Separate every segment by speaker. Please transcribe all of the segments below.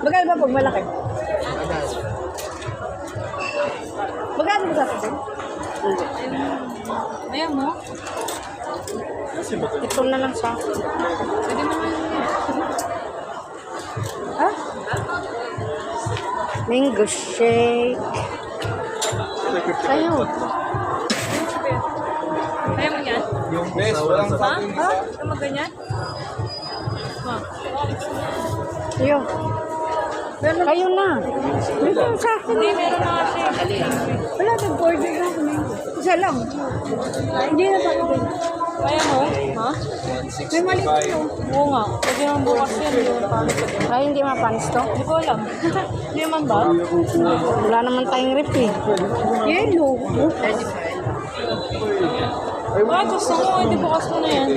Speaker 1: Magkano ba pag malaki? Magkano ba sa atin?
Speaker 2: Ayaw mo?
Speaker 1: Ito na lang sa akin.
Speaker 2: Pwede mo naman yun.
Speaker 1: Ha? Mango shake. Sa'yo.
Speaker 2: Ayaw mo yan?
Speaker 3: Bes, walang
Speaker 2: Ha?
Speaker 3: fucking
Speaker 2: Ha? Mo ganyan? Ha?
Speaker 1: Sa'yo. Kayo na. Dito sa akin. Wala nang order na ako. Isa lang. Hindi na pa ako.
Speaker 2: Ayaw mo? Ha?
Speaker 1: May mali ko.
Speaker 2: Oo nga. Pwede naman bukas yan.
Speaker 1: Ay, hindi mapanis to.
Speaker 2: Hindi ko alam. Hindi naman ba?
Speaker 1: Wala naman tayong rip eh. Yellow.
Speaker 2: Ah, gusto mo. Hindi bukas mo na yan.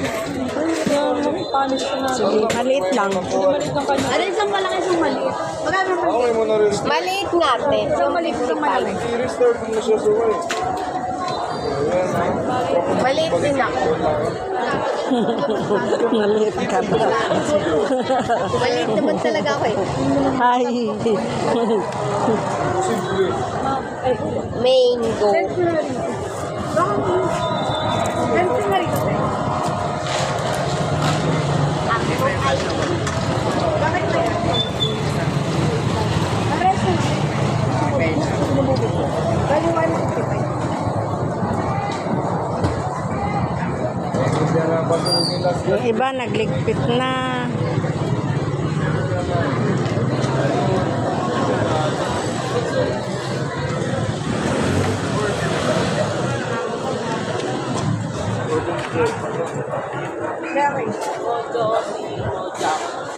Speaker 2: Yan, panis ko na.
Speaker 1: Sige, maliit lang.
Speaker 2: Maliit.
Speaker 1: Ano isang malaki, isang maliit? Magkano naman?
Speaker 3: Okay mo na rin.
Speaker 1: Maliit nga, te. Isang maliit, isang malaki.
Speaker 3: I-restart mo siya suway.
Speaker 1: Maliit din ako. maliit ka ba? maliit naman talaga ako eh. Hi. Mango. Yung iba nagligpit na. Mary.